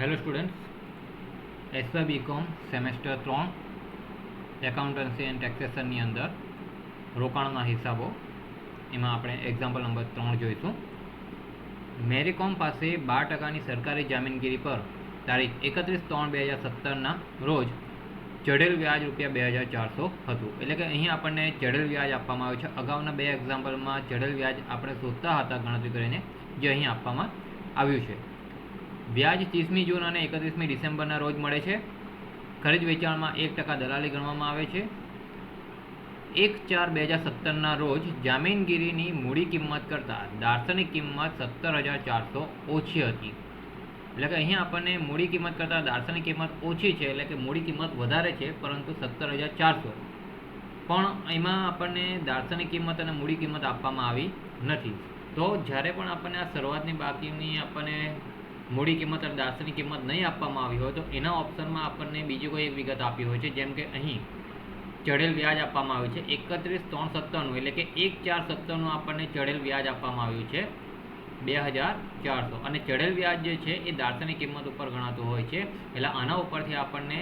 Hello students SY BCom semester ત્રણ accountancy and ટેક્સેશનની અંદર રોકાણના હિસાબો. એમાં આપણે એક્ઝામ્પલ નંબર ત્રણ જોઈશું. મેરીકોમ પાસે બાર ટકાની સરકારી જામીનગીરી પર તારીખ એકત્રીસ ત્રણ બે હજાર સત્તરના રોજ ચઢેલ વ્યાજ રૂપિયા બે હજાર ચારસો હતું. એટલે કે અહીં આપણને ચઢેલ વ્યાજ આપવામાં આવ્યું છે. અગાઉના બે એક્ઝામ્પલમાં ચઢેલ વ્યાજ આપણે શોધતા હતા ગણતરી કરીને જે અહીં આપવામાં આવ્યું છે. વ્યાજ ત્રીસમી જૂન અને એકત્રીસમી ડિસેમ્બરના રોજ મળે છે. ખરીદ વેચાણમાં એક ટકા દલાલી ગણવામાં આવે છે. એક ચાર બે હજાર સત્તરના રોજ જામીનગીરીની મૂડી કિંમત કરતાં દાર્શનિક કિંમત સત્તર હજાર ચારસો ઓછી હતી. એટલે કે અહીંયા આપણને મૂડી કિંમત કરતાં દાર્શનિક કિંમત ઓછી છે, એટલે કે મૂડી કિંમત વધારે છે, પરંતુ સત્તર હજાર ચારસો. પણ એમાં આપણને દાર્શનિક કિંમત અને મૂડી કિંમત આપવામાં આવી નથી. તો જ્યારે પણ આપણને આ શરૂઆતની બાકીની આપણને મૂડી કિંમત અને દાસની કિંમત નહીં આપવામાં આવી હોય તો એના ઓપ્શનમાં આપણને બીજી કોઈ એક વિગત આપી હોય છે, જેમ કે અહીં ચઢેલ વ્યાજ આપવામાં આવ્યું છે, એકત્રીસ ત્રણ સત્તરનું એટલે કે એક ચાર સત્તરનું આપણને ચઢેલ વ્યાજ આપવામાં આવ્યું છે, બે હજાર ચારસો. અને ચઢેલ વ્યાજ જે છે એ દાર્શનિક કિંમત ઉપર ગણાતું હોય છે, એટલે આના ઉપરથી આપણને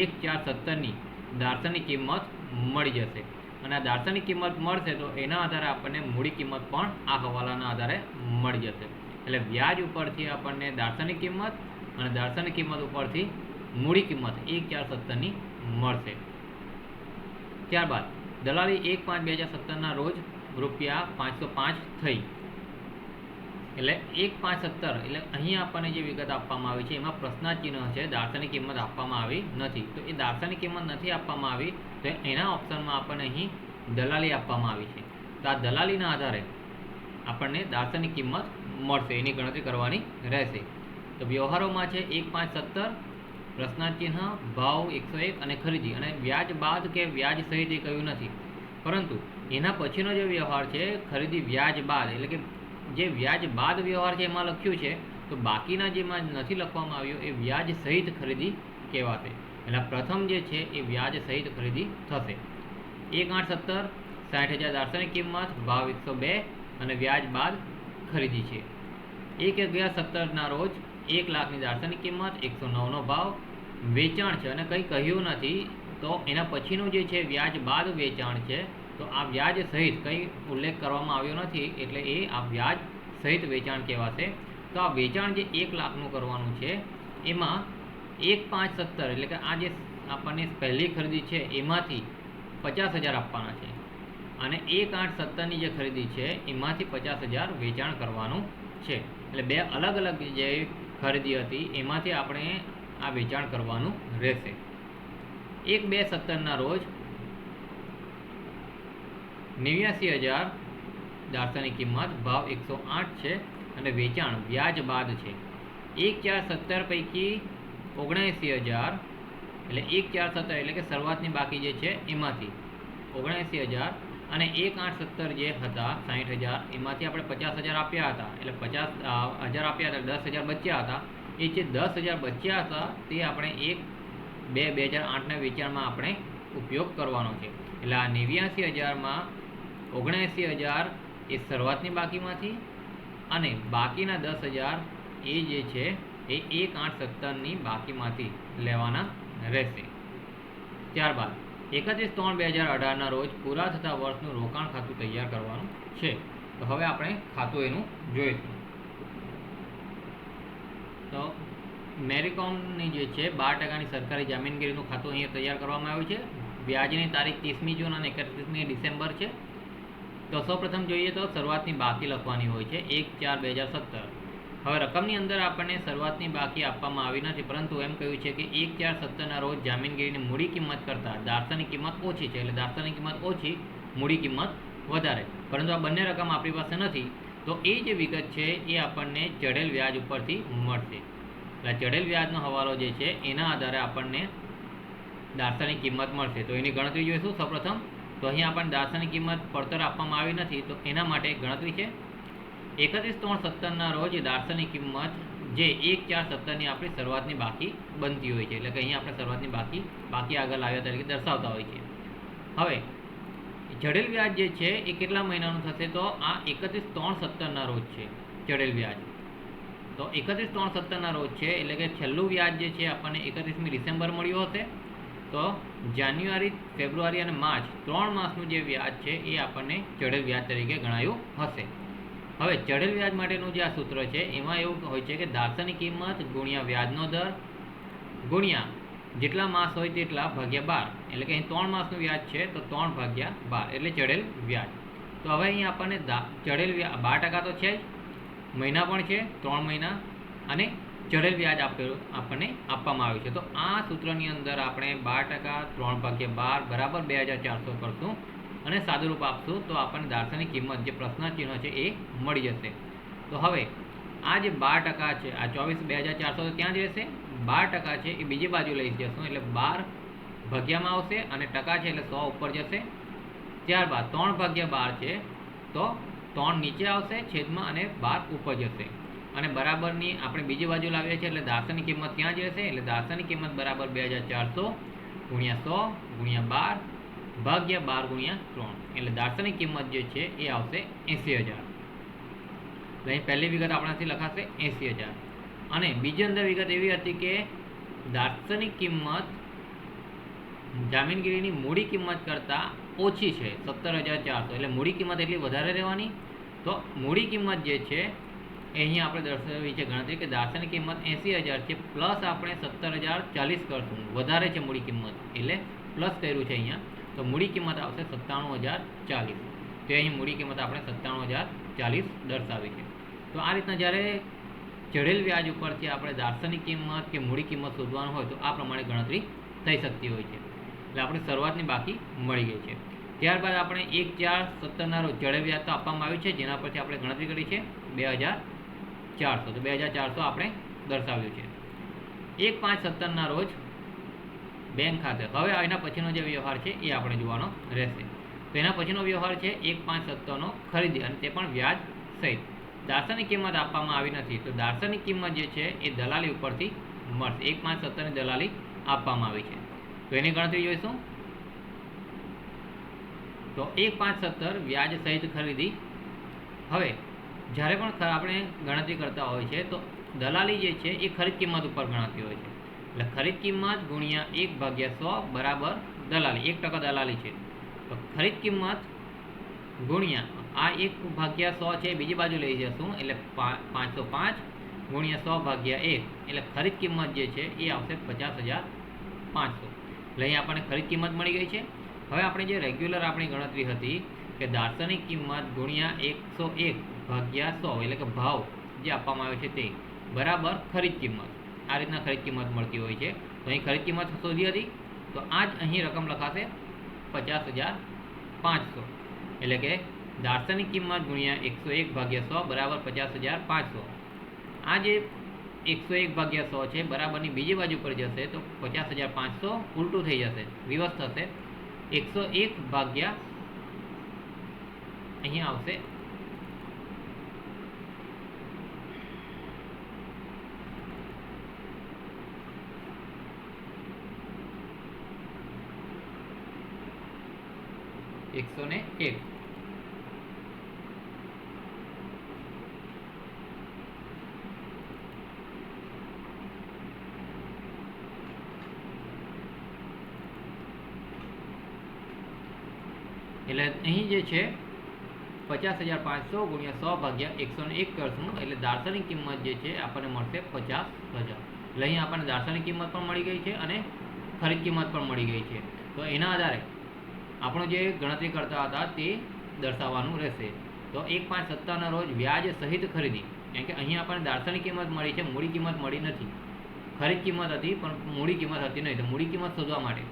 એક ચાર સત્તરની દાર્શનિક કિંમત મળી જશે. અને આ દાર્શનિક કિંમત મળશે તો એના આધારે આપણને મૂડી કિંમત પણ આ હવાલાના આધારે મળી જશે. એટલે વ્યાજ ઉપરથી આપણને દાર્શનિક કિંમત અને દાર્શનિક કિંમત ઉપરથી મૂડી કિંમત એક ચાર સત્તરની મળશે. ત્યારબાદ, દલાલી એક પાંચ બે હજાર સત્તરના રોજ રૂપિયા પાંચસો પાંચ થઈ. એટલે એક પાંચ સત્તર, એટલે અહીં આપણને જે વિગત આપવામાં આવી છે, એમાં પ્રશ્નાચિહ્ન છે, દાર્શનિક કિંમત આપવામાં આવી નથી. તો એ દાર્શનિક કિંમત નથી આપવામાં આવી, તો એના ઓપ્શનમાં આપણને અહીં દલાલી આપવામાં આવી છે. તો આ દલાલીના આધારે આપણને દાર્શનિક કિંમત મળશે, એની ગણતરી કરવાની રહેશે. તો વ્યવહારોમાં છે એક પાંચ સત્તર પ્રશ્નાચિહ્ન ભાવ એકસો એક અને ખરીદી. અને વ્યાજ બાદ કે વ્યાજ સહિત એ કહ્યું નથી. પરંતુ એના પછીનો જે વ્યવહાર છે, ખરીદી વ્યાજ બાદ, એટલે કે જે વ્યાજ બાદ વ્યવહાર છે એમાં લખ્યું છે, તો બાકીના જેમાં નથી લખવામાં આવ્યું, એ વ્યાજ સહિત ખરીદી કહેવાશે. એટલે પ્રથમ જે છે, એ વ્યાજ સહિત ખરીદી થશે. એક આઠ સત્તર, સાઠ હજાર દાર્શનિક કિંમત, ભાવ એકસો બે અને વ્યાજ બાદ ખરીદી છે. એક અગિયાર સત્તરના રોજ એક લાખની દાર્શનિક કિંમત, એકસો નવનો ભાવ વેચાણ છે અને કંઈ કહ્યું નથી, તો એના પછીનું જે છે વ્યાજ બાદ વેચાણ છે, તો આ વ્યાજ સહિત કંઈ ઉલ્લેખ કરવામાં આવ્યો નથી, એટલે એ આ વ્યાજ સહિત વેચાણ કહેવાશે. તો આ વેચાણ જે એક લાખનું કરવાનું છે, એમાં એક પાંચ સત્તર એટલે કે આ જે આપણને પહેલી ખરીદી છે, એમાંથી પચાસ હજાર આપવાના છે. અને એક આઠ સત્તરની જે ખરીદી છે, એમાંથી પચાસ હજાર વેચાણ કરવાનું છે. એટલે બે અલગ અલગ જે ખરીદી હતી, એમાંથી આપણે આ વેચાણ કરવાનું રહેશે. એક બે સત્તરના રોજ નેવ્યાસી હજાર દાર્શનિક કિંમત ભાવ એકસો આઠ છે અને વેચાણ વ્યાજ બાદ છે. એક ચાર સત્તર પૈકી ઓગણએંસી હજાર, એટલે એક ચાર સત્તર એટલે કે શરૂઆતની બાકી જે છે એમાંથી ઓગણએંસી હજાર અને એક આઠ સત્તર જે હતા સાહીઠ હજાર, એમાંથી આપણે પચાસ હજાર આપ્યા હતા. એટલે પચાસ હજાર આપ્યા હતા, દસ હજાર બચ્યા હતા. એ જે દસ હજાર બચ્યા હતા, તે આપણે એક બે બે હજાર આઠના વેચાણમાં આપણે ઉપયોગ કરવાનો છે. એટલે આ નેવ્યાસી હજારમાં ઓગણએંસી હજાર એ શરૂઆતની બાકીમાંથી અને બાકીના દસ હજાર એ જે છે, એ એક આઠ સત્તરની બાકીમાંથી લેવાના રહેશે. ત્યારબાદ એકત્રીસ ત્રણ બે હજાર અઢારના રોજ પૂરા થતા વર્ષનું રોકાણ ખાતું તૈયાર કરવાનું છે. તો હવે આપણે ખાતું એનું જોઈશું. તો મેરીકોમની જે છે, બાર ટકાની સરકારી જામીનગીરીનું ખાતું અહીંયા તૈયાર કરવામાં આવ્યું છે. વ્યાજની તારીખ ત્રીસમી જૂન અને એકત્રીસમી ડિસેમ્બર છે. તો સૌપ્રથમ જોઈએ તો શરૂઆતની બાકી લખવાની હોય છે. એક ચાર બે હજાર સત્તર. હવે રકમની અંદર આપણને શરૂઆતની બાકી આપવામાં આવી નથી, પરંતુ એમ કહ્યું છે કે એક ચાર સત્તરના રોજ જામીનગીરીની મૂડી કિંમત કરતાં દાર્શનિક કિંમત ઓછી છે, એટલે દાર્શનિક કિંમત ઓછી, મૂડી કિંમત વધારે. પરંતુ આ બંને રકમ આપણી પાસે નથી, તો એ જે વિગત છે એ આપણને ચઢેલ વ્યાજ ઉપરથી મળશે. એટલે ચઢેલ વ્યાજનો હવાલો જે છે, એના આધારે આપણને દાર્શનિક કિંમત મળશે. તો એની ગણતરી જોઈશું સૌપ્રથમ. તો અહીંયા આપણને દાર્શનિક કિંમત પડતર આપવામાં આવી નથી, તો એના માટે ગણતરી છે. એકત્રીસ ત્રણ સત્તરના રોજ દાર્શનિક કિંમત જે એક ચાર સત્તરની આપણી શરૂઆતની બાકી બનતી હોય છે. એટલે કે અહીંયા આપણે શરૂઆતની બાકી બાકી આગળ આવ્યા તરીકે દર્શાવતા હોય છે. હવે, જડેલ વ્યાજ જે છે એ કેટલા મહિનાનું થશે? તો આ એકત્રીસ ત્રણ સત્તરના રોજ છે ચડેલ વ્યાજ. તો એકત્રીસ ત્રણ સત્તરના રોજ છે, એટલે કે છેલ્લું વ્યાજ જે છે આપણને એકત્રીસમી ડિસેમ્બર મળ્યું હશે. તો જાન્યુઆરી, ફેબ્રુઆરી અને માર્ચ ત્રણ માસનું જે વ્યાજ છે એ આપણને ચડેલ વ્યાજ તરીકે ગણાયું હશે. હવે ચઢેલ વ્યાજ માટેનું જે આ સૂત્ર છે, એમાં એવું હોય છે કે દાર્શનિક કિંમત ગુણ્યા વ્યાજનો દર ગુણ્યા જેટલા માસ હોય તેટલા ભાગ્યા બાર. એટલે કે અહીં ત્રણ માસનું વ્યાજ છે, તો ત્રણ ભાગ્યા બાર. એટલે ચઢેલ વ્યાજ. તો હવે અહીં આપણને ચઢેલ વ્યાજ બાર ટકા તો છે જ. મહિના પણ છે, ત્રણ મહિના. અને ચઢેલ વ્યાજ આપેલું, આપણને આપવામાં આવ્યું છે. તો આ સૂત્રની અંદર આપણે બાર ટકા, ત્રણ ભાગ્યા બાર, બરાબર બે હજાર ચારસો કરશું. અને સાદુરૂપ આપશું તો આપણને દાર્શનિક કિંમત જે પ્રશ્નચિહ્ન છે એ મળી જશે. તો હવે, આ જે બાર ટકા છે, આ ચોવીસ બે હજાર ચારસો તો ત્યાં જ રહેશે બાર ટકા છે એ બીજી બાજુ લઈ જશું, એટલે બાર ભાગ્યામાં આવશે અને ટકા છે એટલે સો ઉપર જશે. ત્યારબાદ ત્રણ ભાગ્યા બાર છે, તો ત્રણ નીચે આવશે, છેદમાં અને બાર ઉપર જશે. અને બરાબરની આપણે બીજી બાજુ લાવીએ છીએ એટલે દાર્શનિક કિંમત ત્યાં જ રહેશે એટલે દાર્શનિક કિંમત બરાબર બે હજાર ચારસો ગુણ્યા સો ગુણ્યા બાર ભાગ્યા બાર ગુણ્યા ત્રણ. એટલે દાર્શનિક કિંમત જે છે એ આવશે એંસી હજાર. એટલે પહેલી વિગત આપણાથી લખાશે એંસી હજાર. અને બીજી અંદર વિગત એવી હતી કે દાર્શનિક કિંમત જામીનગીરીની મૂડી કિંમત કરતાં ઓછી છે, સત્તર હજાર ચારસો. એટલે મૂડી કિંમત એટલી વધારે રહેવાની? તો મૂડી કિંમત જે છે અહીંયા આપણે દર્શાવી છે ગણતરી કે દાર્શનિક કિંમત એંસી હજાર છે, પ્લસ આપણે સત્તર હજાર ચાલીસ કરશું. વધારે છે મૂડી કિંમત. એટલે પ્લસ કર્યું છે અહીંયા તો મૂડી કિંમત આવશે સત્તાણું હજાર ચાલીસ. તો અહીં મૂડી કિંમત આપણે સત્તાણું હજાર ચાલીસ દર્શાવી છે. તો આ રીતના જ્યારે ચઢેલ વ્યાજ ઉપરથી આપણે દાર્શનિક કિંમત કે મૂડી કિંમત શોધવાનું હોય તો આ પ્રમાણે ગણતરી થઈ શકતી હોય છે. એટલે આપણે શરૂઆતની બાકી મળી ગઈ છે. ત્યારબાદ આપણે એક ચાર સત્તરના રોજ ચઢેલ વ્યાજ તો આપવામાં આવ્યું છે, જેના પરથી આપણે ગણતરી કરી છે બે હજાર ચારસો. તો બે હજાર ચારસો આપણે દર્શાવ્યું છે. એક પાંચ સત્તરના રોજ બેંક ખાતે. હવે એના પછીનો જે વ્યવહાર છે એ આપણે જોવાનો રહેશે. તો એના પછીનો વ્યવહાર છે એક પાંચ સત્તરનો ખરીદી અને તે પણ વ્યાજ સહિત. દાર્શનિક કિંમત આપવામાં આવી નથી. તો દાર્શનિક કિંમત જે છે એ દલાલી ઉપરથી મળશે. એક પાંચ સત્તરની દલાલી આપવામાં આવી છે. તો એની ગણતરી જોઈશું. તો એક પાંચ સત્તર વ્યાજ સહિત ખરીદી. હવે, જ્યારે પણ આપણે ગણતરી કરતા હોય છે, તો દલાલી જે છે એ ખરીદ કિંમત ઉપર ગણાતી હોય છે. એટલે ખરીદ કિંમત ગુણ્યા એક ભાગ્યા સો બરાબર દલાલી, એક ટકા દલાલી છે. તો ખરીદ કિંમત ગુણ્યા, આ એક ભાગ્યા સો છે, બીજી બાજુ લઈ જશું, એટલે પાંચસો પાંચ ગુણ્યા સો ભાગ્યા એક, એટલે ખરીદ કિંમત જે છે, એ આવશે પચાસ હજાર પાંચસો. એટલે અહીં આપણને ખરીદ કિંમત મળી ગઈ છે. હવે આપણે જે રેગ્યુલર આપણી ગણતરી હતી, કે દાર્શનિક કિંમત ગુણ્યા એકસો એક ભાગ્યા સો, એટલે કે ભાવ જે આપવામાં આવ્યો છે તે, બરાબર ખરીદ કિંમત. આ રીતના ખરીદ કિંમત મળતી હોય છે. તો અહીં ખરીદ કિંમત શોધી હતી. તો આ જ અહીં રકમ લખાશે પચાસ હજાર પાંચસો. એટલે કે દાર્શનિક કિંમત ગુણ્યા એકસો એક ભાગ્યા સો બરાબર પચાસ હજાર પાંચસો. આ જે એકસો એક ભાગ્યા સો છે, બરાબરની બીજી બાજુ પર જશે તો પચાસ હજાર પાંચસો ઉલટું થઈ જશે વિવસ્થ થશે. એકસો એક ભાગ્યા અહીંયા આવશે એકસો ને એક. એટલે અહીં જે છે, પચાસ હજાર પાંચસો ગુણ્યા સો ભાગ્યા એકસો ને એક કરશું. એટલે દાર્શનિક કિંમત જે છે, આપણને મળશે પચાસ હજાર. એટલે અહીં આપણને દાર્શનિક કિંમત પણ મળી ગઈ છે અને ખરીદ કિંમત પણ મળી ગઈ છે. તો એના આધારે આપણો જે ગણતરી કરતા હતા તે દર્શાવવાનું રહેશે. તો એક પાંચ સત્તાના રોજ વ્યાજ સહિત ખરીદી. કેમ કે અહીં આપણને દાર્શનિક કિંમત મળી છે, મૂડી કિંમત મળી નથી. ખરીદ કિંમત હતી, પણ મૂડી કિંમત હતી નહીં. તો મૂડી કિંમત શોધવા માટે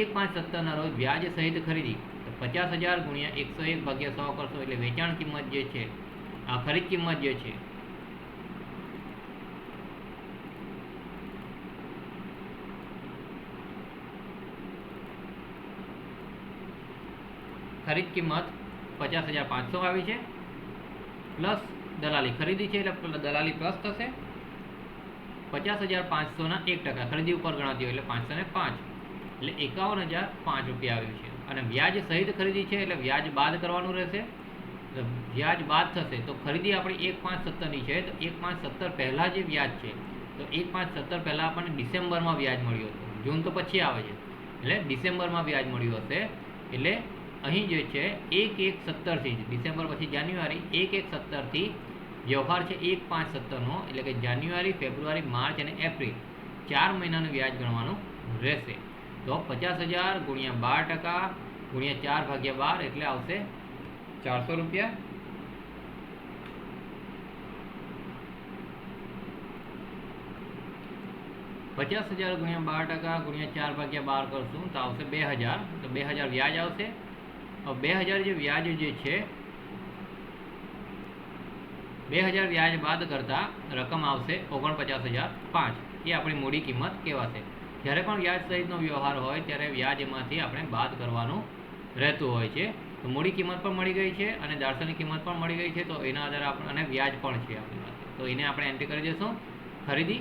એક પાંચ સત્તરના રોજ વ્યાજ સહિત ખરીદી. તો પચાસ હજાર ગુણ્યા એકસો એક ભાગ્યા સો કરશો એટલે વેચાણ કિંમત જે છે, આ ખરીદ કિંમત જે છે ખરીદ કિંમત પચાસ હજાર પાંચસો આવી છે. પ્લસ દલાલી ખરીદી છે એટલે દલાલી પ્લસ થશે. પચાસ હજાર પાંચસોના એક ટકા ખરીદી ઉપર ગણાતી હોય એટલે પાંચસો ને પાંચ. એટલે એકાવન હજાર પાંચ રૂપિયા આવ્યું છે. અને વ્યાજ સહિત ખરીદી છે એટલે વ્યાજ બાદ કરવાનું રહેશે. વ્યાજ બાદ થશે તો ખરીદી આપણી એક પાંચ સત્તરની છે તો એક પાંચ સત્તર પહેલાં જે વ્યાજ છે તો એક પાંચ સત્તર પહેલાં આપણને ડિસેમ્બરમાં વ્યાજ મળ્યું હતું. જૂન તો પછી આવે છે. એટલે ડિસેમ્બરમાં વ્યાજ મળ્યું હશે. એટલે અહીં જે છે, એક એક સત્તરથી જ, ડિસેમ્બર પછી જાન્યુઆરી, એક એક સત્તરથી વ્યવહાર છે, એક પાંચ સત્તરનો, એટલે કે જાન્યુઆરી, ફેબ્રુઆરી, માર્ચ અને એપ્રિલ. ચાર મહિનાનું વ્યાજ ગણવાનું રહેશે. તો પચાસ હજાર ગુણ્યા બાર ટકા ગુણ્યા ચાર ભાગ્યા બાર, એટલે આવશે ચારસો રૂપિયા. પચાસ હજાર ગુણ્યા બાર ટકા ગુણ્યા ચાર ભાગ્યા બાર કરશું, તો આવશે બે હજાર. તો બે હજાર વ્યાજ આવશે. બે હજાર જે વ્યાજ જે છે, બે હજાર વ્યાજ બાદ કરતા રકમ આવશે ઓગણપચાસ હજાર પાંચ. એ આપણી મૂડી કિંમત કહેવાશે. જ્યારે પણ વ્યાજ સહિતનો વ્યવહાર હોય, ત્યારે વ્યાજ એમાંથી આપણે બાદ કરવાનું રહેતું હોય છે. તો મૂડી કિંમત પણ મળી ગઈ છે અને દાર્શનિક કિંમત પણ મળી ગઈ છે. તો એના આધારે આપણે અને વ્યાજ પણ છે આપણી પાસે. તો એને આપણે એન્ટ્રી કરી દઈશું. ખરીદી.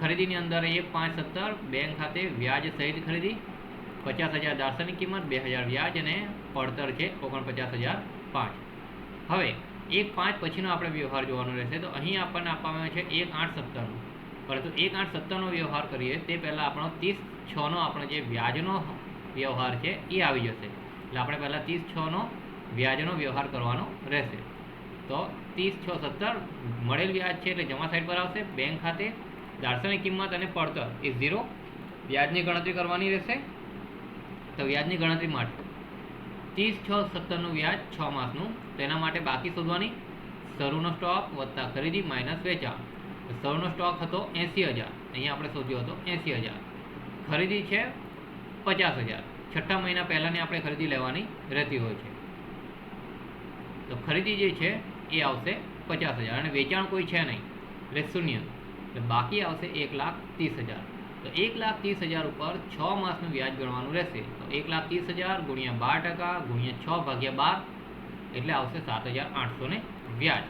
ખરીદીની અંદર એક પાંચ સત્તર, બેંક ખાતે વ્યાજ સહિત ખરીદી. પચાસ હજાર દાર્શનિક કિંમત, બે હજાર વ્યાજ અને પડતર છે ઓગણપચાસ હજાર પાંચ. હવે, એક પાંચ પછીનો આપણે વ્યવહાર જોવાનો રહેશે, તો અહીં આપણને આપવામાં આવે છે એક આઠ સત્તરનો. પરંતુ એક આઠ સત્તરનો વ્યવહાર કરીએ, તે પહેલાં આપણો ત્રીસ છનો આપણો જે વ્યાજનો વ્યવહાર છે, એ આવી જશે. એટલે આપણે પહેલાં ત્રીસ છનો વ્યાજનો વ્યવહાર કરવાનો રહેશે. તો ત્રીસ છ સત્તર મળેલ વ્યાજ છે એટલે જમા સાઈડ પર આવશે, બેંક ખાતે દાર્શનિક કિંમત અને પડતર એ ઝીરો. વ્યાજની ગણતરી કરવાની રહેશે. તો વ્યાજની ગણતરી માટે. ત્રીસ છ સત્તરનું વ્યાજ છ માસનું. તેના માટે બાકી શોધવાની શરૂનો સ્ટોક વત્તા ખરીદી માઇનસ વેચાણ. શરૂનો સ્ટોક હતો એંસી હજાર. અહીંયા આપણે શોધ્યો હતો એંસી હજાર. ખરીદી છે પચાસ હજાર. છઠ્ઠા મહિના પહેલાંની આપણે ખરીદી લેવાની રહેતી હોય છે. તો ખરીદી જે છે એ આવશે પચાસ હજાર. અને વેચાણ કોઈ છે નહીં. એટલે શૂન્ય. એટલે બાકી આવશે એક લાખ ત્રીસ હજાર. તો એક લાખ ત્રીસ હજાર ઉપર છ માસનું વ્યાજ ગણવાનું રહેશે. તો એક લાખ ત્રીસ હજાર ગુણ્યા બાર ટકા ગુણ્યા છ ભાગ્યા બાર એટલે આવશે સાત હજાર આઠસો ને વ્યાજ.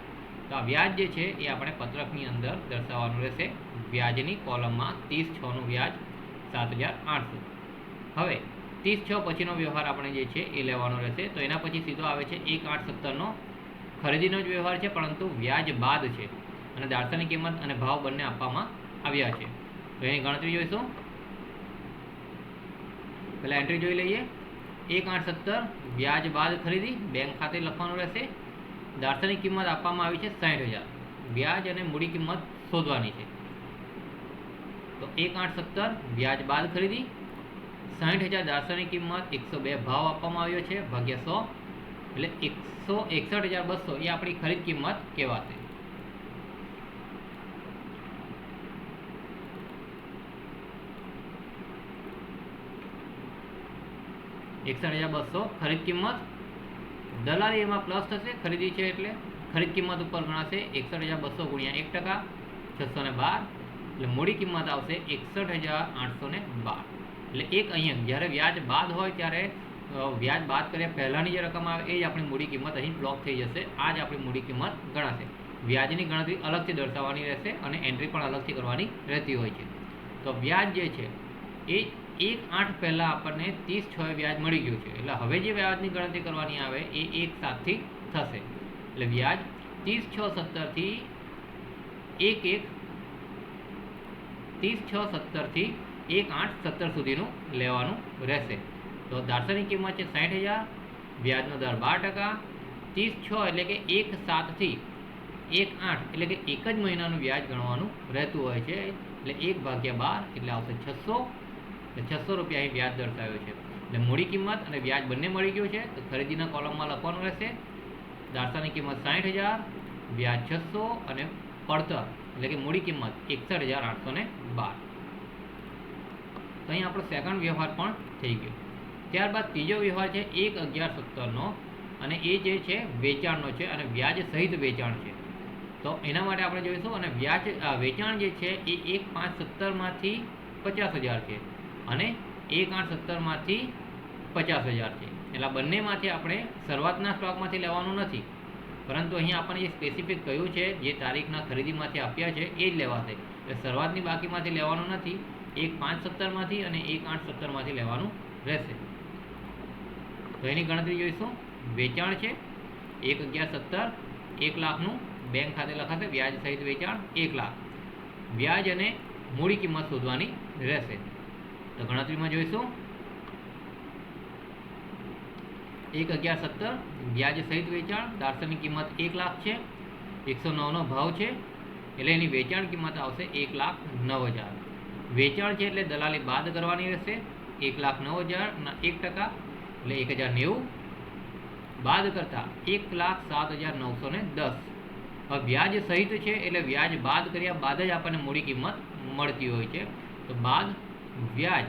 તો આ વ્યાજ જે છે એ આપણે પત્રકની અંદર દર્શાવવાનું રહેશે. વ્યાજની કોલમમાં ત્રીસ છનું વ્યાજ સાત હજાર આઠસો. હવે ત્રીસ છ પછીનો વ્યવહાર આપણે જે છે એ લેવાનો રહેશે. તો એના પછી સીધો આવે છે એક આઠ સત્તરનો. ખરીદીનો જ વ્યવહાર છે, પરંતુ વ્યાજ બાદ છે. અને દાર્શનિક કિંમત અને ભાવ બંને આપવામાં આવ્યા છે. તો એની ગણતરી જોઈશું. પહેલાં એન્ટ્રી જોઈ લઈએ. એક આઠ સત્તર, વ્યાજ બાદ ખરીદી બેંક ખાતે લખવાનું રહેશે. દાર્શનિક કિંમત આપવામાં આવી છે સાઠ હજાર. વ્યાજ અને મૂડી કિંમત શોધવાની છે. તો એક આઠ સત્તર, વ્યાજ બાદ ખરીદી. સાઠ હજાર દાર્શનિક કિંમત એકસો બે ભાવ આપવામાં આવ્યો છે, ભાગ્યા સો. એટલે એકસો એકસઠ હજાર બસો એ આપણી ખરીદ કિંમત કહેવાશે. એકસઠ હજાર બસો. ખરીદ કિંમત દલાલી એમાં પ્લસ થશે. ખરીદી છે એટલે ખરીદ કિંમત ઉપર ગણાશે એકસઠ હજાર બસો ગુણ્યા એક ટકા છસો ને બાર. એટલે મૂડી કિંમત આવશે એકસઠ હજાર આઠસો ને બાર. એટલે એક અહીંયા જ્યારે વ્યાજ બાદ હોય ત્યારે વ્યાજ બાદ કર્યા પહેલાંની જે રકમ આવે એ જ આપણી મૂડી કિંમત અહીં બ્લોક થઈ જશે. આ જ આપણી મૂડી કિંમત ગણાશે. વ્યાજની ગણતરી અલગથી દર્શાવવાની રહેશે અને એન્ટ્રી પણ અલગથી કરવાની રહેતી હોય છે. તો વ્યાજ જે છે એ એક આઠ પહેલાં આપણને ત્રીસ છ વ્યાજ મળી ગયું છે. એટલે હવે જે વ્યાજની ગણતરી કરવાની આવે એ એક સાતથી થશે. એટલે વ્યાજ ત્રીસ છ સત્તરથી એક એક ત્રીસ છ સત્તરથી એક આઠ સત્તર સુધીનું લેવાનું રહેશે. તો દાર્શનિક કિંમત છે સાઠ હજાર, વ્યાજનો દર બાર ટકા, ત્રીસ છ એટલે કે એક સાતથી એક આઠ એટલે કે એક જ મહિનાનું વ્યાજ ગણવાનું રહેતું હોય છે. એટલે એક ભાગ્યા બાર એટલે આવશે છસો એટલે છસો રૂપિયા અહીં વ્યાજ દર્શાવ્યો છે. એટલે મૂડી કિંમત અને વ્યાજ બંને મળી ગયું છે, તો ખરીદીના કોલમમાં લખવાનું રહેશે દારસાની કિંમત સાઠ હજાર, વ્યાજ છસો અને પડતર, એટલે કે મૂડી કિંમત એકસઠ હજાર આઠસો ને બાર. તો અહીં આપણો સેકન્ડ વ્યવહાર પણ થઈ ગયો. ત્યારબાદ ત્રીજો વ્યવહાર છે એક અગિયાર સત્તરનો, અને એ જે છે વેચાણનો છે અને વ્યાજ સહિત વેચાણ છે. તો એના માટે આપણે જોઈશું, અને વ્યાજ વેચાણ જે છે એ એક પાંચ સત્તરમાંથી પચાસ હજાર છે. અને એક આઠ સત્તરમાંથી પચાસ હજાર છે. એટલે બંનેમાંથી આપણે શરૂઆતના સ્ટોકમાંથી લેવાનું નથી. પરંતુ અહીં આપણને જે સ્પેસિફિક કહ્યું છે, જે તારીખના ખરીદીમાંથી આપ્યા છે, એ જ લેવાશે એટલે શરૂઆતની બાકીમાંથી લેવાનું નથી, એક પાંચ સત્તરમાંથી અને એક આઠ સત્તરમાંથી લેવાનું રહેશે. તો એની ગણતરી જોઈશું. વેચાણ છે, એક અગિયાર સત્તર, એક લાખનું બેંક ખાતે લખાશે, વ્યાજ સહિત વેચાણ એક લાખ. વ્યાજ અને મૂડી કિંમત શોધવાની રહેશે. તો ગણતરીમાં જોઈશું. એક અગિયાર સત્તર, વ્યાજ સહિત વેચાણ, દાર્શનિક કિંમત એક લાખ છે, એકસો નવનો ભાવ છે, એટલે એની વેચાણ કિંમત આવશે એક લાખ નવ હજાર. વેચાણ છે એટલે દલાલી બાદ કરવાની રહેશે, એક લાખ નવ હજાર એક ટકા, એટલે એક હજાર નેવું. બાદ કરતાં એક લાખ સાત હજાર નવસો ને દસ. હવે વ્યાજ સહિત છે એટલે વ્યાજ બાદ કર્યા બાદ જ આપણને મૂડી કિંમત મળતી હોય છે. તો બાદ વ્યાજ.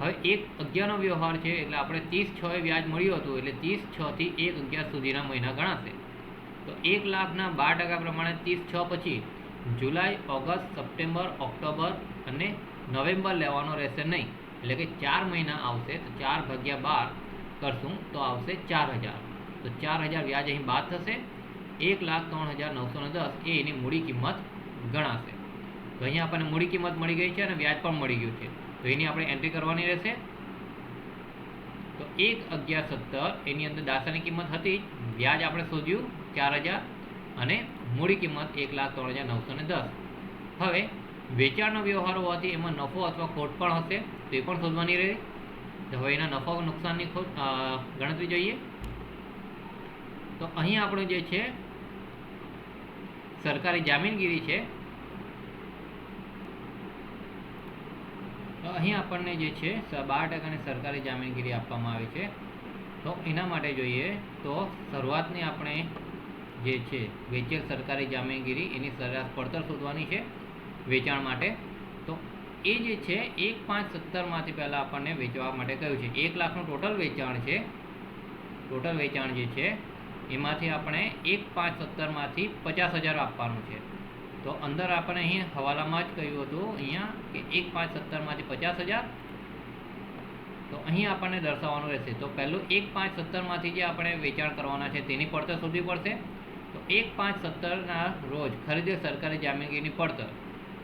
હવે એક અગિયારનો વ્યવહાર છે, એટલે આપણે ત્રીસ છ એ વ્યાજ મળ્યું હતું, એટલે ત્રીસ છથી એક અગિયાર સુધીના મહિના ગણાશે. તો એક લાખના બાર ટકા પ્રમાણે ત્રીસ છ પછી જુલાઈ, ઓગસ્ટ, સપ્ટેમ્બર, ઓક્ટોબર અને નવેમ્બર લેવાનો રહેશે નહીં. એટલે કે ચાર મહિના આવશે, તો ચાર ભાગ્યા બાર કરશું, તો આવશે ચાર હજાર. તો ચાર હજાર વ્યાજ અહીં બાદ થશે, એક લાખ ત્રણ હજાર નવસો દસ એ એની મૂડી કિંમત ગણાશે. તો અહીંયા આપણને મૂડી કિંમત મળી ગઈ છે અને વ્યાજ પણ મળી ગયું છે. તો એની આપણે એન્ટ્રી કરવાની રહેશે. તો એક અગિયાર સત્તર, એની અંદર દાસાની કિંમત હતી. વ્યાજ આપણે શોધ્યું ચાર હજાર અને મૂડી કિંમત એક લાખ ત્રણ હજાર નવસો ને દસ. હવે વેચાણનો વ્યવહાર હોવાથી એમાં નફો અથવા ખોટ પણ હશે, તો પણ શોધવાની રહે. તો હવે એના નફો નુકસાનની ખોટ ગણતરી જોઈએ. તો અહીં આપણું જે છે, સરકારી જામીનગીરી છે તો અહીં આપણને જે છે બાર ટકાની સરકારી જામીનગીરી આપવામાં આવી છે. તો એના માટે જોઈએ તો શરૂઆતની આપણે જે છે, વેચેલ સરકારી જામીનગીરી એની સરેરાશ પડતર શોધવાની છે, વેચાણ માટે. તો એ જે છે, એક પાંચ સત્તરમાંથી પહેલાં આપણને વેચવા માટે કહ્યું છે. એક લાખનું ટોટલ વેચાણ છે. ટોટલ વેચાણ જે છે, એમાંથી આપણે એક પાંચ સત્તરમાંથી પચાસ હજાર આપવાનું છે. તો અંદર આપણે અહીં હવાલામાં જ કહ્યું હતું અહીંયા કે એક પાંચ સત્તરમાંથી પચાસ હજાર. તો અહીં આપણને દર્શાવવાનું રહેશે. તો પહેલું એક પાંચ સત્તરમાંથી જે આપણે વેચાણ કરવાના છે તેની પડતર શોધવી પડશે. તો એક પાંચ સત્તરના રોજ ખરીદે સરકારી જામીનગીની પડતર.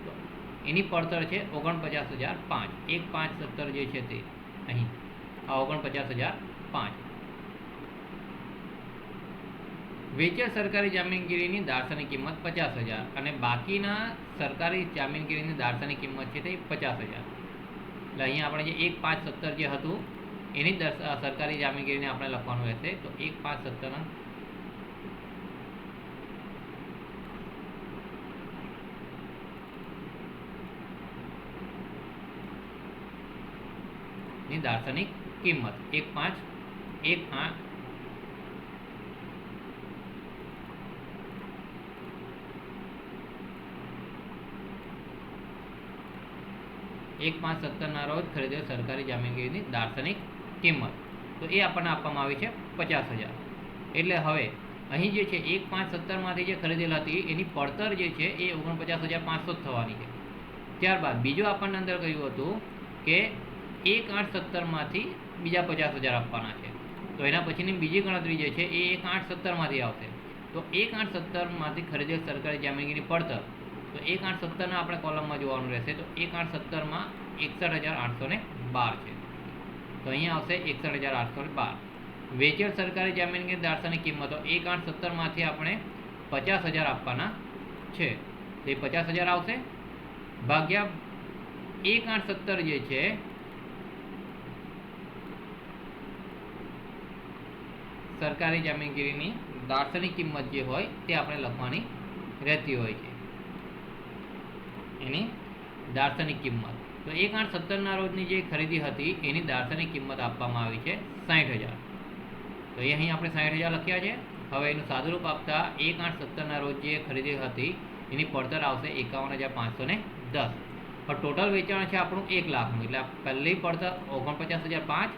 તો એની પડતર છે ઓગણપચાસ હજાર પાંચ. એક પાંચ સત્તર જે છે તે અહીં. આ ઓગણપચાસ હજાર પાંચ. વેચેલ સરકારી જામીનગીરીની દાર્શનિક કિંમત પચાસ હજાર અને બાકીના સરકારી જામીનગીરીની દાર્શનિક કિંમત છે તે પચાસ હજાર. એટલે અહીંયા આપણે જે એક પાંચ સત્તર જે હતું, એની સરકારી જામીનગીરીને આપણે લખવાનું રહેશે. તો એક પાંચ સત્તરના ની દાર્શનિક કિંમત. એક પાંચ, એક આઠ એક પાંચ સત્તરના રોજ ખરીદેલ સરકારી જામીનગીરીની દાર્શનિક કિંમત. તો એ આપણને આપવામાં આવી છે પચાસ હજાર. એટલે હવે અહીં જે છે, એક પાંચ સત્તરમાંથી જે ખરીદેલ હતી, એની પડતર જે છે, એ ઓગણપચાસ હજાર પાંચસો થવાની છે. ત્યારબાદ બીજું આપણને અંદર કહ્યું હતું કે એક આઠ સત્તરમાંથી બીજા પચાસ હજાર આપવાના છે. તો એના પછીની બીજી ગણતરી જે છે, એ એક આઠ સત્તરમાંથી આવશે. તો એક આઠ સત્તરમાંથી ખરીદેલ સરકારી જામીનગીરી પડતર તો એક આઠ સત્તરના આપણે કોલમમાં જોવાનું રહેશે. તો એક આઠ સત્તરમાં એકસઠ હજાર આઠસો ને બાર છે. તો અહીંયા આવશે એકસઠ હજાર આઠસો ને બાર. વેચેલ સરકારી જામીનગીરી દાર્શનિક કિંમતો એક આઠ સત્તરમાંથી આપણે પચાસ હજાર આપવાના છે. તે પચાસ હજાર આવશે. ભાગ્યા એક આઠ સત્તર જે છે, સરકારી જામીનગીરીની દાર્શનિક કિંમત જે હોય તે આપણે લખવાની રહેતી હોય છે. એની દાર્શનિક કિંમત. તો એક આઠ સત્તરના રોજની જે ખરીદી હતી, એની દાર્શનિક કિંમત આપવામાં આવી છે સાઠ હજાર. તો એ અહીં આપણે સાઠ હજાર લખ્યા છે. હવે એનું સાદુરૂપ આપતા એક આઠ સત્તરના રોજ જે ખરીદી હતી, એની પડતર આવશે એકાવન હજાર પાંચસો ને દસ. પણ ટોટલ વેચાણ છે આપણું એક લાખનું. એટલે પહેલી પડતર ઓગણપચાસ હજાર પાંચ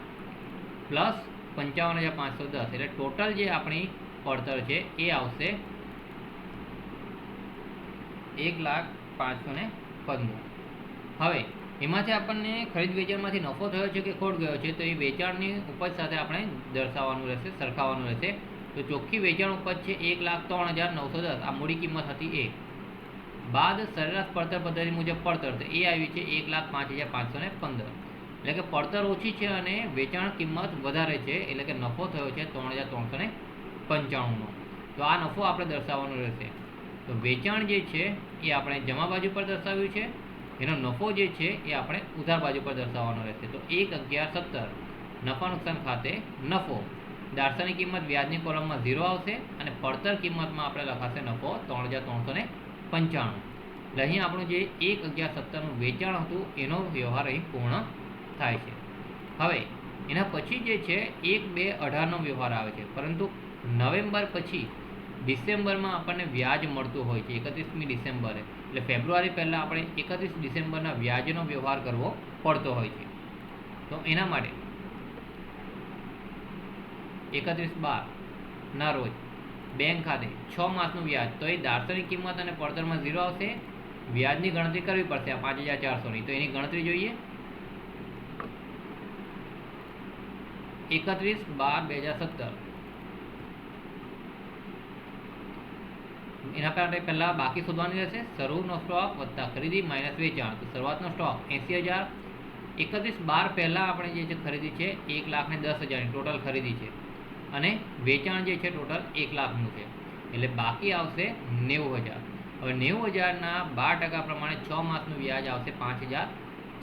પ્લસ પંચાવન હજાર પાંચસો દસ. એટલે ટોટલ જે આપણી પડતર છે, એ આવશે એક લાખ પાંચસો ને પંદર. હવે, એમાંથી આપણને ખરીદ વેચાણમાંથી નફો થયો છે કે ખોટ ગયો છે, તો એ વેચાણની ઉપજ સાથે આપણે દર્શાવવાનું રહેશે, સરખાવવાનું રહેશે. તો ચોખ્ખી વેચાણ ઉપજ છે એક લાખ ત્રણ હજાર નવસો દસ. આ મૂડી કિંમત હતી એ બાદ સરેરાશ પડતર પદ્ધતિ મુજબ પડતર, તો એ આવી છે એક લાખ પાંચ હજાર પાંચસો ને પંદર. એટલે કે પડતર ઓછી છે અને વેચાણ કિંમત વધારે છે, એટલે કે નફો થયો છે ત્રણ હજાર ત્રણસો ને પંચાણુંનો. તો આ નફો આપણે દર્શાવવાનો રહેશે. તો વેચાણ જે છે એ આપણે જમા બાજુ પર દર્શાવ્યું છે. એનો નફો જે છે એ આપણે ઉધાર બાજુ પર દર્શાવવાનો રહેશે. તો એક અગિયાર સત્તર નફા નુકસાન ખાતે નફો. દાર્શનિક કિંમત વ્યાજની કોલમમાં ઝીરો આવશે અને પડતર કિંમતમાં આપણે લખાશે નફો ત્રણ હજાર ત્રણસો ને પંચાણું. એટલે અહીં આપણું જે એક અગિયાર સત્તરનું વેચાણ હતું, એનો વ્યવહાર અહીં પૂર્ણ થાય છે. હવે, એના પછી જે છે, એક બે અઢારનો વ્યવહાર આવે છે. પરંતુ નવેમ્બર પછી ડિસેમ્બરમાં આપણને વ્યાજ મળતું હોય છે, એકત્રીસમી ડિસેમ્બરે. એટલે ફેબ્રુઆરી પહેલાં આપણે એકત્રીસ ડિસેમ્બરના વ્યાજનો વ્યવહાર કરવો પડતો હોય છે. તો એના માટે એકત્રીસ બાર ના રોજ બેંક ખાતે છ માસનું વ્યાજ, તો એ દાર્શનિક કિંમત અને પડતરમાં ઝીરો આવશે. વ્યાજની ગણતરી કરવી પડશે આ પાંચ હજાર ચારસોની. તો એની ગણતરી જોઈએ. એકત્રીસ બાર બે હજાર સત્તર. એના માટે પહેલાં બાકી શોધવાની રહેશે. શરૂનો સ્ટોક વત્તા ખરીદી માઇનસ વેચાણ તો શરૂઆતનો સ્ટોક એંસી હજાર. એકત્રીસ બાર પહેલાં આપણે જે છે ખરીદી છે એક લાખ ને દસ હજારની ટોટલ ખરીદી છે. અને વેચાણ જે છે ટોટલ એક લાખનું છે. એટલે બાકી આવશે નેવું હજાર. હવે નેવું હજારના બાર ટકા પ્રમાણે છ માસનું વ્યાજ આવશે પાંચ હજાર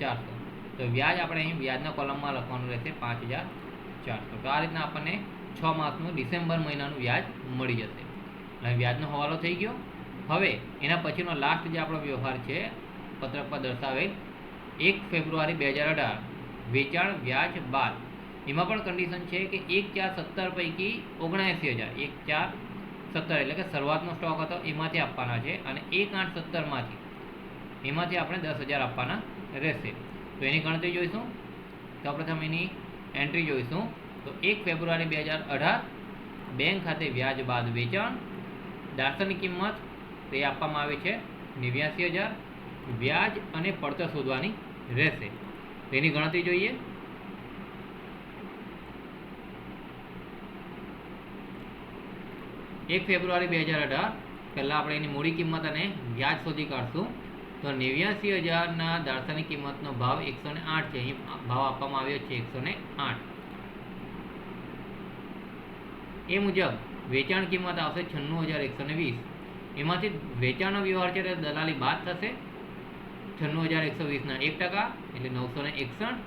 ચારસો. તો વ્યાજ આપણે અહીં વ્યાજના કોલમમાં લખવાનું રહેશે પાંચ હજાર ચારસો. તો આ રીતના આપણને છ માસનું ડિસેમ્બર મહિનાનું વ્યાજ મળી જશે. અને વ્યાજનો હવાલો થઈ ગયો. હવે એના પછીનો લાસ્ટ જે આપણો વ્યવહાર છે પત્રક પર દર્શાવેલ એક ફેબ્રુઆરી બે હજાર અઢાર, વેચાણ વ્યાજ બાદ. એમાં પણ કન્ડિશન છે કે એક ચાર સત્તર પૈકી ઓગણએંસી હજાર, એક ચાર સત્તર એટલે કે શરૂઆતનો સ્ટોક હતો એમાંથી આપવાના છે અને એક આઠ સત્તરમાંથી એમાંથી આપણે દસ હજાર આપવાના રહેશે. તો એની ગણતરી જોઈશું. તો પ્રથમ એની એન્ટ્રી જોઈશું. તો એક ફેબ્રુઆરી બે હજાર અઢાર, બેંક ખાતે વ્યાજ બાદ વેચાણ દાર્શનિક કિંમત તે આપવામાં આવે છે નેવ્યાસી હજાર વ્યાજ અને પડતર શોધવાની રહેશે. તેની ગણતરી જોઈએ. એક ફેબ્રુઆરી બે હજાર અઢાર, પહેલાં આપણે એની મૂડી કિંમત અને વ્યાજ શોધી કાઢશું. તો નેવ્યાસી હજારના દાર્શનિક કિંમતનો ભાવ એકસો ને આઠ છે. અહીં ભાવ આપવામાં આવ્યો છે એકસો ને આઠ. એ મુજબ વેચાણ કિંમત આવશે છન્નું હજાર એકસો ને વીસ. એમાંથી વેચાણનો વ્યવહાર છે તે દલાલી બાદ થશે છન્નું હજાર એકસો વીસના એક ટકા એટલે નવસો ને એકસઠ.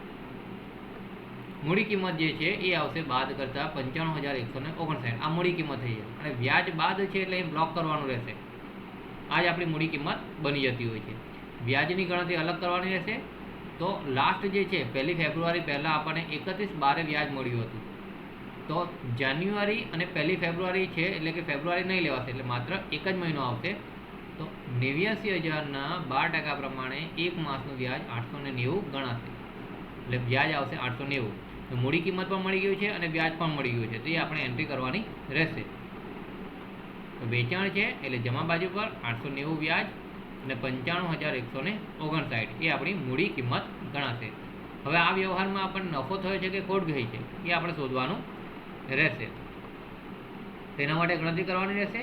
મૂડી કિંમત જે છે એ આવશે બાદ કરતાં પંચાણું હજાર એકસો ને ઓગણસાઠ. આ મૂડી કિંમત થઈ જાય અને વ્યાજ બાદ છે એટલે એ બ્લોક કરવાનું રહેશે. આ જ આપણી મૂડી કિંમત બની જતી હોય છે. વ્યાજની ગણતરી અલગ કરવાની રહેશે. તો લાસ્ટ જે છે, પહેલી ફેબ્રુઆરી પહેલાં આપણને એકત્રીસ બારે વ્યાજ મળ્યું હતું. તો જાન્યુઆરી અને પહેલી ફેબ્રુઆરી છે, એટલે કે ફેબ્રુઆરી નહીં લેવાશે, એટલે માત્ર એક જ મહિનો આવશે. તો નેવ્યાસી હજારના બાર ટકા પ્રમાણે એક માસનું વ્યાજ આઠસો ને નેવું ગણાશે. એટલે વ્યાજ આવશે આઠસો નેવું. તો મૂડી કિંમત પણ મળી ગયું છે અને વ્યાજ પણ મળી ગયું છે. તો એ આપણે એન્ટ્રી કરવાની રહેશે. તો વેચાણ છે, એટલે જમા બાજુ પર આઠસો નેવું વ્યાજ અને પંચાણું હજાર એકસો ને ઓગણસાઠ. એ આપણી મૂડી કિંમત ગણાશે. હવે આ વ્યવહારમાં આપણને નફો થયો છે કે ખોટ ગઈ છે? એ આપણે શોધવાનું રહેશે. તેના માટે ગણતરી કરવાની રહેશે.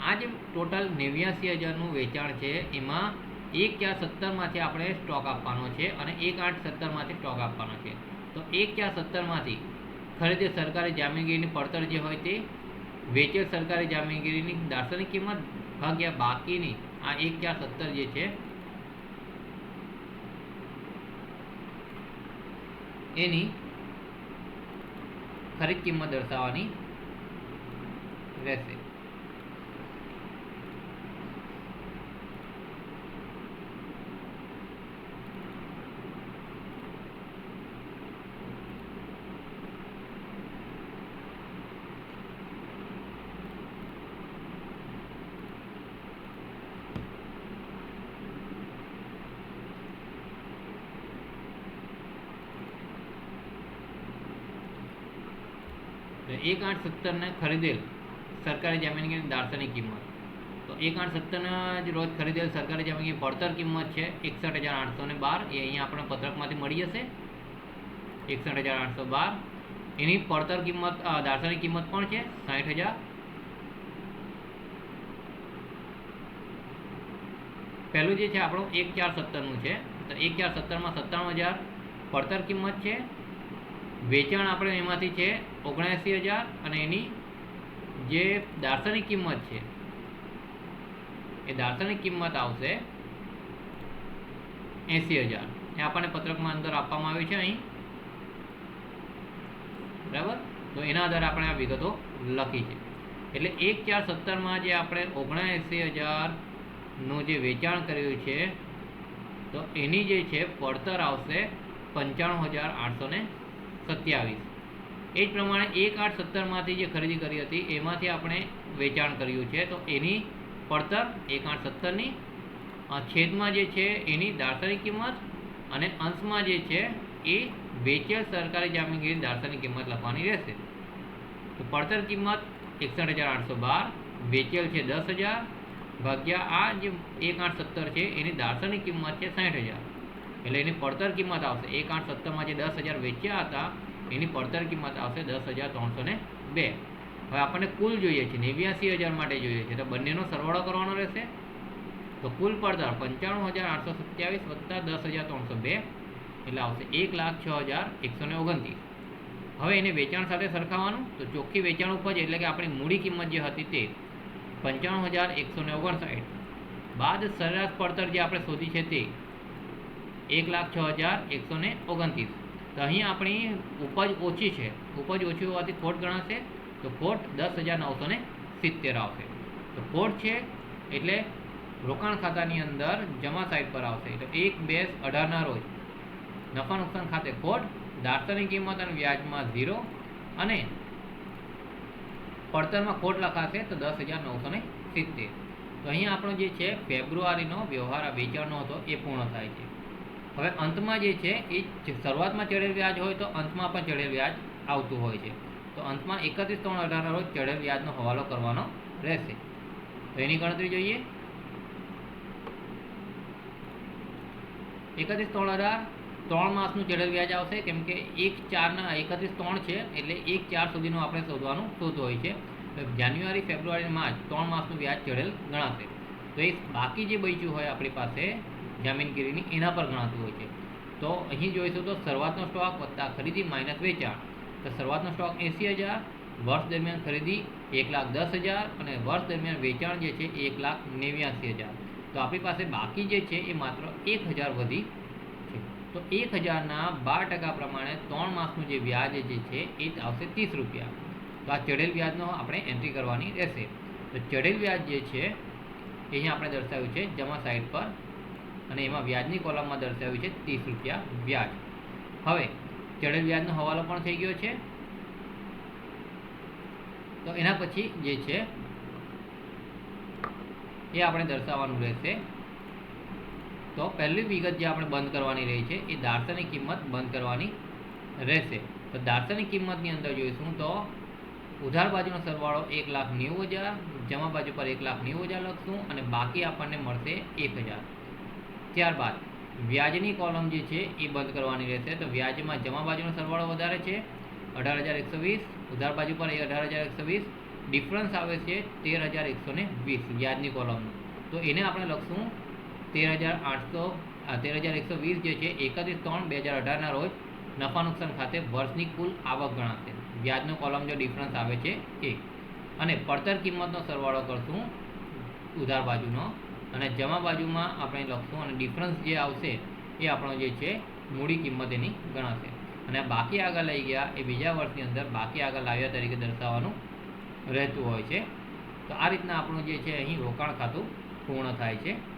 આ જે ટોટલ નેવ્યાસી હજારનું વેચાણ છે, એમાં એક ચાર સત્તરમાંથી આપણે સ્ટોક આપવાનો છે અને એક આઠ સત્તરમાંથી સ્ટોક આપવાનો છે. તો એક ચાર સત્તરમાંથી ખરીદે સરકારી જામીનગીરીની પડતર જે હોય તે વેચેલ સરકારી જામીનગીરીની દાર્શનિક કિંમત ભાગ્યા બાકીની આ એક ચાર સત્તર જે છે, એની ખરીદ કિંમત દર્શાવવાની રહેશે તો એક આઠ સત્તરને ખરીદેલ સરકારી જમીનની દાર્શનિક કિંમત. તો એક આઠ સત્તરના જ રોજ ખરીદેલ સરકારી જમીનની પડતર કિંમત છે એકસઠ હજાર આઠસો ને બાર. એ અહીંયા આપણે પત્રકમાંથી મળી જશે. એકસઠ હજાર આઠસો બાર. એની પડતર કિંમત દાર્શનિક કિંમત પણ છે સાઠ હજાર. પહેલું જે છે આપણું એક ચાર સત્તરનું છે. તો એક ચાર સત્તરમાં સત્તાણું હજાર પડતર કિંમત છે. વેચાણ આપણે એમાંથી છે ઓગણએંસી હજાર અને એની જે દાર્શનિક કિંમત છે, એ દાર્શનિક કિંમત આવશે એંસી હજાર. એ આપણને પત્રકમાં અંદર આપવામાં આવ્યું છે અહીં. બરાબર? તો એના આધારે આપણે આ વિગતો લખી છે. એટલે એક ચાર સત્તરમાં જે આપણે ઓગણએંસી હજારનું જે વેચાણ કર્યું છે, તો એની જે છે, પડતર આવશે પંચાણું હજાર આઠસો ને સત્યાવીસ. એ જ પ્રમાણે એક આઠ સત્તરમાંથી જે ખરીદી કરી હતી, એમાંથી આપણે વેચાણ કર્યું છે. તો એની પડતર એક આઠ સત્તરની છેદમાં જે છે એની દાર્શનિક કિંમત અને અંશમાં જે છે એ વેચેલ સરકારી જામીનગીરી દાર્શનિક કિંમત લખવાની રહેશે. તો પડતર કિંમત એકસઠ હજાર આઠસો બાર, વેચેલ છે દસ હજાર, ભાગ્યા આ જે એક આઠ સત્તર છે એની દાર્શનિક કિંમત છે સાઠ હજાર. એટલે એની પડતર કિંમત આવશે. એક આઠ સત્તરમાં જે દસ હજાર વેચ્યા હતા એની પડતર કિંમત આવશે દસ હજાર ત્રણસો ને બે. હવે આપણને કુલ જોઈએ છે, નેવ્યાસી હજાર માટે જોઈએ છે, તો બંનેનો સરવાળો કરવાનો રહેશે. તો કુલ પડતર પંચાણું હજાર આઠસો સત્યાવીસ વત્તા દસ હજાર ત્રણસો બે, એટલે આવશે એક લાખ છ હજાર એકસો ને ઓગણત્રીસ. હવે એને વેચાણ સાથે સરખાવવાનું તો ચોખ્ખી વેચાણ ઉપજ એટલે કે આપણી મૂડી કિંમત જે હતી તે પંચાણું હજાર એકસો ને ઓગણસાઠ. બાદ સરેરાશ પડતર જે આપણે શોધી છે તે એક લાખ છ હજાર એકસો ને ઓગણત્રીસ. તો અહીં આપણી ઉપજ ઓછી છે. ઉપજ ઓછી હોવાથી ખોટ ગણાશે. તો ખોટ દસ હજાર નવસો ને સિત્તેર આવશે. તો ખોટ છે એટલે રોકાણ ખાતાની અંદર જમા સાઈડ પર આવશે. એટલે એક બેસ અઢારના રોજ. નફા નુકસાન ખાતે ખોટ દાર્શનિક કિંમત અને વ્યાજમાં ઝીરો. અને પડતરમાં ખોટ લખાશે તો દસ હજાર નવસો સિત્તેર. તો અહીંયા આપણો જે છે ફેબ્રુઆરીનો વ્યવહાર વેચાણનો હતો એ પૂર્ણ થાય છે. હવે અંતમાં જે છે, એ શરૂઆતમાં ચડેલ વ્યાજ હોય તો અંતમાં પણ ચડેલ વ્યાજ આવતું હોય છે. તો અંતમાં એકત્રીસ ત્રણ અઢારના રોજ ચડેલ વ્યાજનો હવાલો કરવાનો રહેશે. તો એની ગણતરી જોઈએ. એકત્રીસ ત્રણ અઢાર, ત્રણ માસનું ચડેલ વ્યાજ આવશે, કેમ કે એક ચારના એકત્રીસ ત્રણ છે, એટલે એક ચાર સુધીનું આપણે શોધવાનું શોધવું હોય છે. જાન્યુઆરી, ફેબ્રુઆરી માર્ચ ત્રણ માસનું વ્યાજ ચડેલ ગણાશે. તો એ બાકી જે બચ્યું હોય આપણી પાસે જામીનગીરીની એના પર ગણાતું હોય છે. તો અહીં જોઈશું તો શરૂઆતનો સ્ટોક વત્તા ખરીદી માઇનસ વેચાણ. તો શરૂઆતનો સ્ટોક એંસી હજાર, વર્ષ દરમિયાન ખરીદી એક લાખ દસ હજાર અને વર્ષ દરમિયાન વેચાણ જે છે એક લાખ નેવ્યાસી હજાર. તો આપણી પાસે બાકી જે છે એ માત્ર એક હજાર વધી છે. તો એક હજારના બાર ટકા પ્રમાણે ત્રણ માસનું જે વ્યાજ જે છે એ આવશે ત્રીસ રૂપિયા. તો આ ચડેલ વ્યાજનો આપણે એન્ટ્રી કરવાની રહેશે. તો ચડેલ વ્યાજ જે છે, એ અહીં આપણે દર્શાવ્યું છે જમા સાઈડ પર અને એમાં વ્યાજની કોલમમાં દર્શાવ્યું છે ત્રીસ રૂપિયા વ્યાજ. હવે, ચડેલ વ્યાજનો હવાલો પણ થઈ ગયો છે. તો એના પછી જે છે, એ આપણે દર્શાવવાનું રહેશે. તો પહેલી વિગત જે આપણે બંધ કરવાની રહી છે, એ દાર્શનિક કિંમત બંધ કરવાની રહેશે. તો દાર્શનિક કિંમતની અંદર જોઈશું તો ઉધાર બાજુનો સરવાળો એક લાખ નેવું હજાર, જમા બાજુ પર એક લાખ નેવું હજાર લખશું અને બાકી આપણને મળશે એક હજાર. ત્યારબાદ વ્યાજની કોલમ જે છે એ બંધ કરવાની રહેશે. તો વ્યાજમાં જમા બાજુનો સરવાળો વધારે છે, અઢાર હજાર એકસો વીસ, ઉધાર બાજુ પર એ અઢાર હજાર એકસો વીસ ડિફરન્સ આવે છે તેર હજાર એકસો ને વીસ વ્યાજની કોલમનું તો એને આપણે લખશું તેર હજાર આઠસો તેર હજાર એકસો વીસ જે છે, એકત્રીસ ત્રણ બે હજાર અઢારના રોજ નફા નુકસાન ખાતે વર્ષની કુલ આવક ગણાશે. વ્યાજનો કોલમ જો ડિફરન્સ આવે છે, એ. અને પડતર કિંમતનો સરવાળો કરશું ઉધાર બાજુનો. અને જમા બાજુમાં આપણે લખશું અને ડિફરન્સ જે આવશે એ આપણો જે છે મૂડી કિંમત એની ગણાશે. અને બાકી આગળ લઈ ગયા એ બીજા વર્ષની અંદર બાકી આગળ લાવ્યા તરીકે દર્શાવવાનું રહેતું હોય છે. તો આ રીતના આપણું જે છે અહીં રોકાણ ખાતું પૂર્ણ થાય છે.